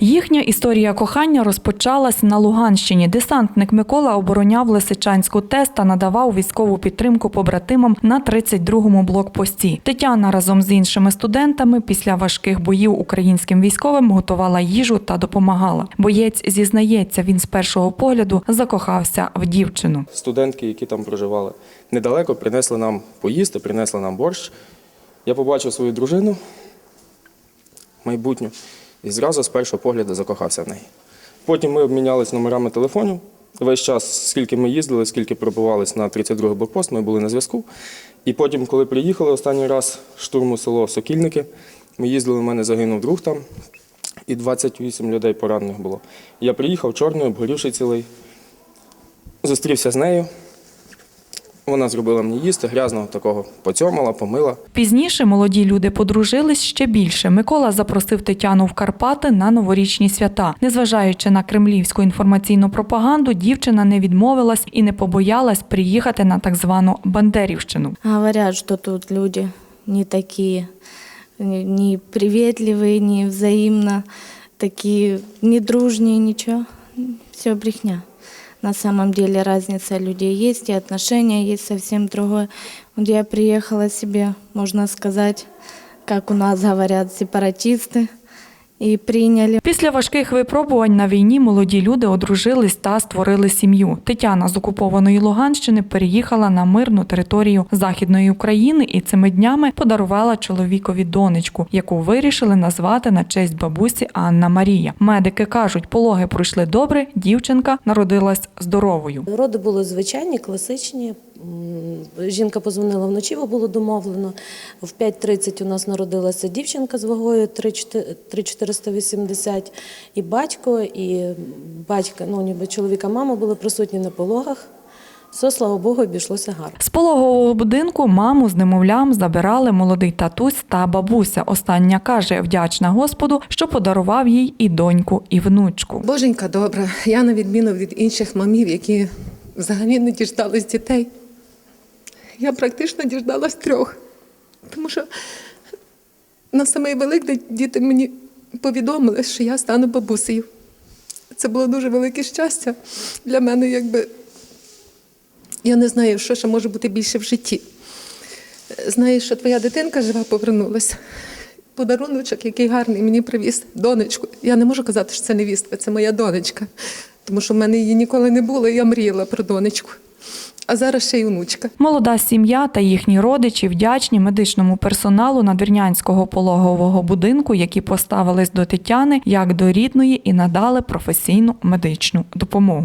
Їхня історія кохання розпочалась на Луганщині. Десантник Микола обороняв Лисичанську ТЕС та надавав військову підтримку побратимам на 32-му блокпості. Тетяна разом з іншими студентами після важких боїв українським військовим готувала їжу та допомагала. Боєць зізнається, він з першого погляду закохався в дівчину. студентки, які там проживали недалеко, принесли нам поїсти, принесли нам борщ. Я побачив свою дружину майбутню і зразу з першого погляду закохався в неї. Потім ми обмінялись номерами телефонів. Весь час, скільки ми їздили, скільки пробувались на 32-й блокпост, ми були на зв'язку. І потім, коли приїхали останній раз штурму село Сокільники, ми їздили, у мене загинув друг там, і 28 людей поранених було. Я приїхав чорний, обгорівший цілий, зустрівся з нею. Вона зробила мені їсти, грязного такого поцьомала, помила. Пізніше молоді люди подружились ще більше. Микола запросив Тетяну в Карпати на новорічні свята. Незважаючи на кремлівську інформаційну пропаганду, дівчина не відмовилась і не побоялась приїхати на так звану Бандерівщину. Говорят, что тут люди не такие, не не приветливые, не взаимно такие, не дружнее, ничего. Все брехня. На самом деле разница людей есть, и отношения есть совсем другое. Вот я приехала себе, можно сказать, как у нас говорят, сепаратисты, и приняли. Після важких випробувань на війні молоді люди одружились та створили сім'ю. Тетяна з окупованої Луганщини переїхала на мирну територію Західної України і цими днями подарувала чоловікові донечку, яку вирішили назвати на честь бабусі Анна Марія. Медики кажуть, пологи пройшли добре, дівчинка народилась здоровою. Роди були звичайні, класичні. Жінка позвонила вночі, бо було домовлено. В 5.30 у нас народилася дівчинка з вагою 3,480. І батько, і батька, ну ніби чоловіка, мама були присутні на пологах. Все, слава Богу, обійшлося гарно. З пологового будинку маму з немовлям забирали молодий татусь та бабуся. Остання каже, вдячна Господу, що подарував їй і доньку, і внучку. Боженька добра. Я на відміну від інших мамів, які взагалі не діждались дітей. Я практично діждалась трьох. Тому що на самий Великдень діти мені повідомили, що я стану бабусею. Це було дуже велике щастя для мене, якби я не знаю, що ще може бути більше в житті. Знаєш, що твоя дитинка жива повернулася. Подаруночок, який гарний мені привіз, донечку. Я не можу казати, що це невістка, це моя донечка. Тому що в мене її ніколи не було, і я мріяла про донечку. А зараз ще й онучка. Молода сім'я та їхні родичі вдячні медичному персоналу надвірнянського пологового будинку, які поставились до Тетяни як до рідної і надали професійну медичну допомогу.